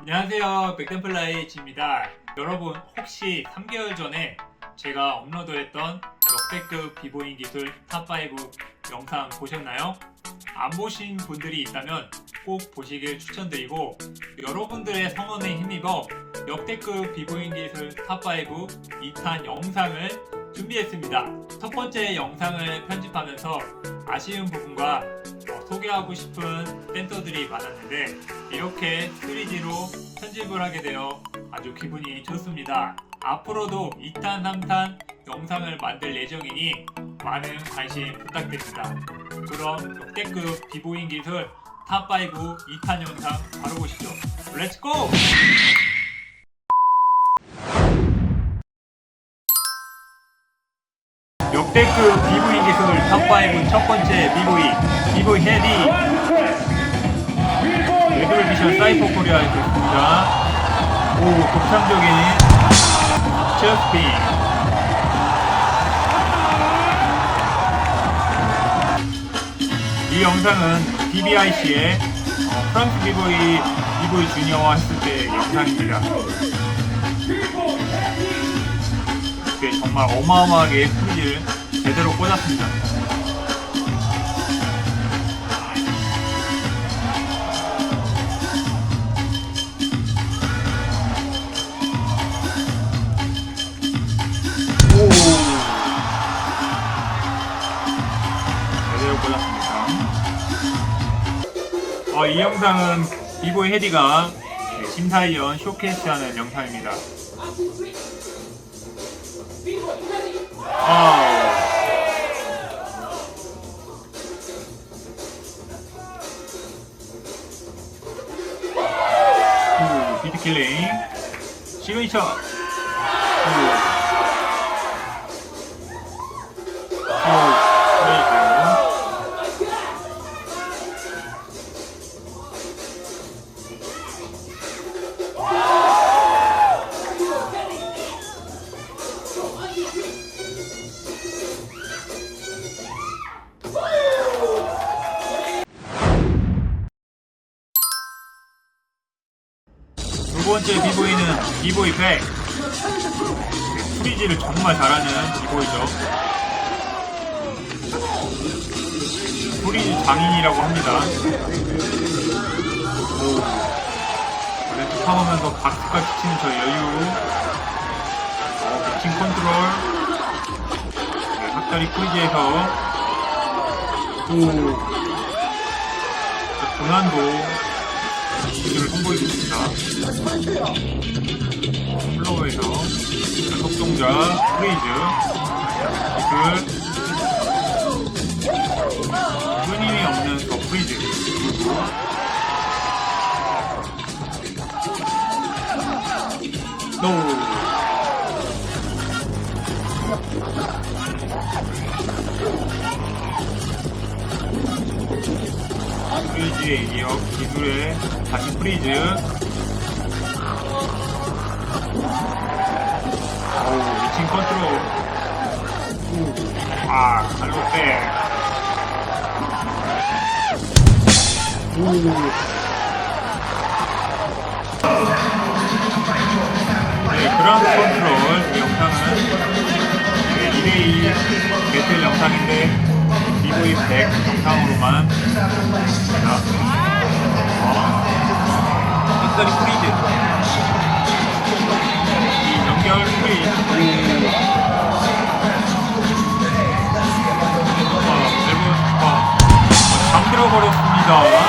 안녕하세요. 백템플라이 지입니다. 여러분 혹시 3개월 전에 제가 업로드했던 역대급 비보잉 기술 탑5 영상 보셨나요? 안 보신 분들이 있다면 꼭 보시길 추천드리고 여러분들의 성원에 힘입어 역대급 비보잉 기술 탑5 2탄 영상을 준비했습니다. 첫 번째 영상을 편집하면서 아쉬운 부분과 어, 소개하고 싶은 댄서들이 많았는데 이렇게 3D로 편집을 하게 되어 아주 기분이 좋습니다. 앞으로도 2탄, 3탄 영상을 만들 예정이니 많은 관심 부탁드립니다. 그럼 역대급 비보잉 기술 탑5 2탄 영상 바로 보시죠. 렛츠고! 역대급 비보잉 기술 탑5 첫 번째 비보이 비보이 헤디 레드비션 사이퍼 코리아에 있습니다. 오 독창적인 체어스핀 이 영상은 BBIC의 어, 프랑스 비보이 비보이 주니어와 했을 때 영상입니다. 정말 어마어마하게 프리즈를 제대로 꽂았습니다. 오. 제대로 꽂았습니다. 어, 이 영상은 비보이 헤디가 심사위원 쇼케이스하는 영상입니다. 아. 킬링. 시그니처 두 번째 비보이는 비보이 100 프리즈를 정말 잘하는 비보이죠. 프리즈 장인이라고 합니다. 오. 네, 툭하면서 박수까지 치는 저 여유. 어, 미팅 컨트롤. 네, 학다리 프리즈에서. 오. 저 고난도 기술을 선보이고 있습니다. 플로어에서 연속 동작 프레이즈 기술 끊임이 없는 더 프리즈 그리고 노 프리즈에 이어 기술에 다시 프리즈. 오우 미친 컨트롤. 우. 아 갈로페 네, 그라운드 컨트롤. 이 영상은 네, 2대2 배틀 영상인데 비보이 100 영상으로만 자, 어, 버렸습니다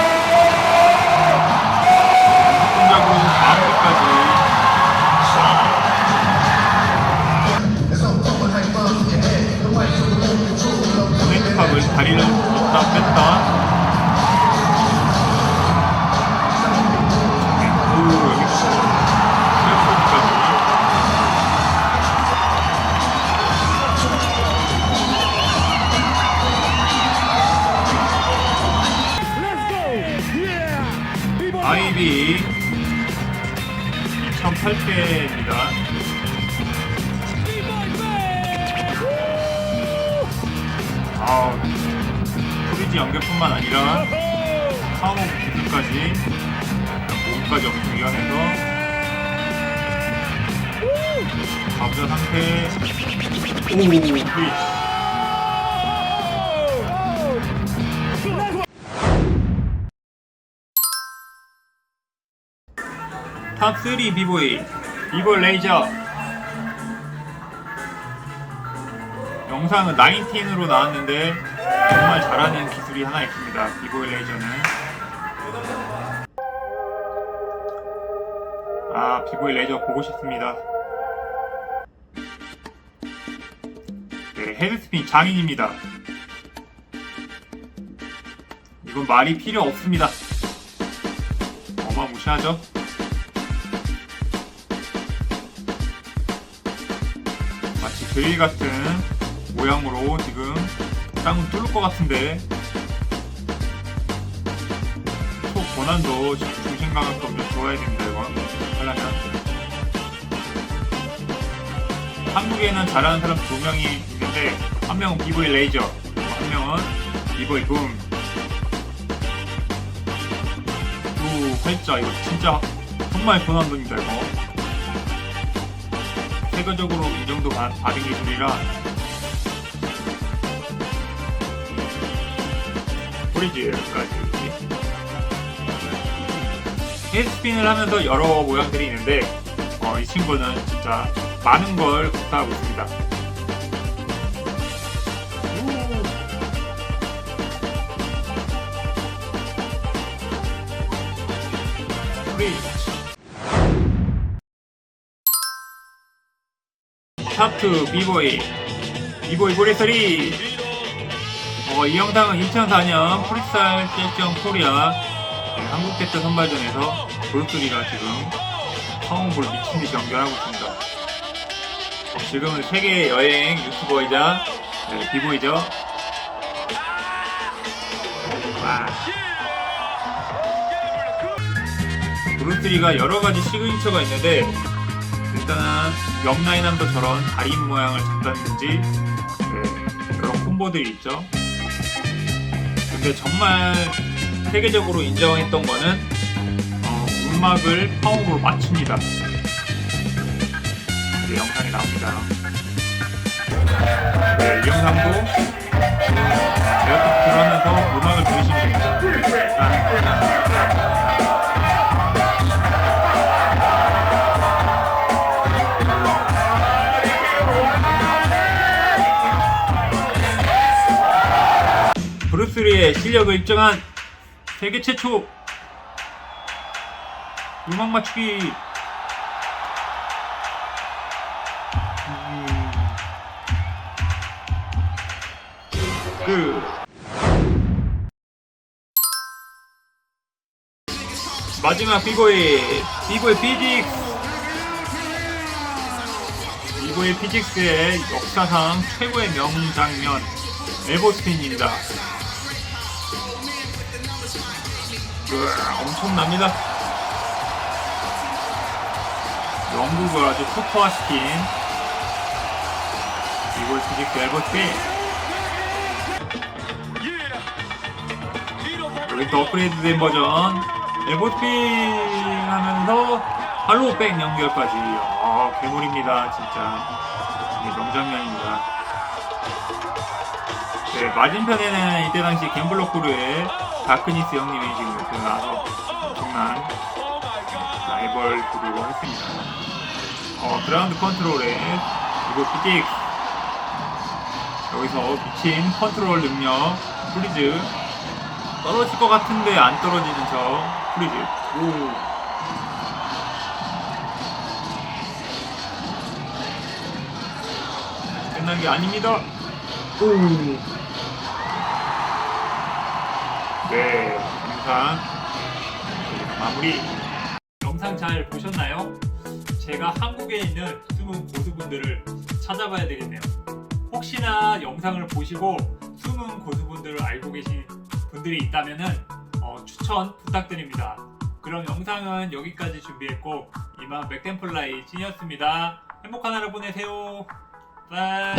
2008대입니다. 아, 프리즈 연결뿐만 아니라 상호 기술까지 끝까지 엄청 이완해서 가부좌 상태. 오 브릿지 탑3 비보이. 비보이 레이저. 영상은 19으로 나왔는데 정말 잘하는 기술이 하나 있습니다. 비보이 레이저는. 아 비보이 레이저 보고 싶습니다. 네 헤드스핀 장인입니다. 이건 말이 필요 없습니다. 어마무시하죠? 드릴 같은 모양으로 지금 땅을 뚫을 것 같은데 초 고난도 중심 감각도 좀 좋아야 됩니다 이거 하려면. 한국에는 잘하는 사람 두 명이 있는데 한 명은 비보이 레이저 한 명은 비보이 붐. 오, 활자 이거 진짜 정말 고난도입니다 이거 세계적으로 인정도 받- 받은 기술이라. 브리즈까지. 헤드스핀을 하면서 여러 모양들이 있는데 어, 이 친구는 진짜 많은 걸 구사하고 있습니다. 브리즈 샤프 비보이. 비보이 고래소리 어, 이 영상은 2004년 프리스타일 실전 코리아 네, 한국 대표 선발전에서 볼소리가 지금 처음으로 미친듯이 연결하고 있습니다. 어, 지금은 세계 여행 유튜버이자 네, 비보이죠. 와. 브루스리가 여러 가지 시그니처가 있는데 일단은 옆라인함도 저런 다림 모양을 잡다든지 네, 여러 콤보들이 있죠. 근데 정말 세계적으로 인정했던 거는 어, 음악을 파워로 맞춥니다. 네, 영상이 나옵니다. 네, 이 영상도 제가 딱 들어가면서 음악을 들으시면 브루스리의 실력을 입증한 세계 최초 음악 맞추기. 음, 그 마지막 비보이 비보이 피직스. 비보이 피직스의 역사상 최고의 명장면 엘보스핀입니다 으아, 엄청납니다. 영국을 아주 슈퍼화시킨 이걸 피직스 엘버스핀 여기 또 업그레이드 된 버전. 엘버스핀 하면서 할로우백 연결까지. 아 괴물입니다 진짜. 명장면입니다 네, 맞은편에는 이때 당시 갬블러 크루의 다크니스 형님이 지금 이렇게 나와서 엄청난 라이벌 구도로 했습니다. 어, 그라운드 컨트롤에 이거 PTX 여기서 미친 컨트롤 능력 프리즈 떨어질 것 같은데 안 떨어지는 저 프리즈 오 끝난 게 아닙니다. 오. 네, 영상 마무리. 영상 잘 보셨나요? 제가 한국에 있는 숨은 고수분들을 찾아봐야 되겠네요. 혹시나 영상을 보시고 숨은 고수분들을 알고 계신 분들이 있다면은 어, 추천 부탁드립니다. 그럼 영상은 여기까지 준비했고 이만 맥템플라이 진이었습니다. 행복한 하루 보내세요. 바이.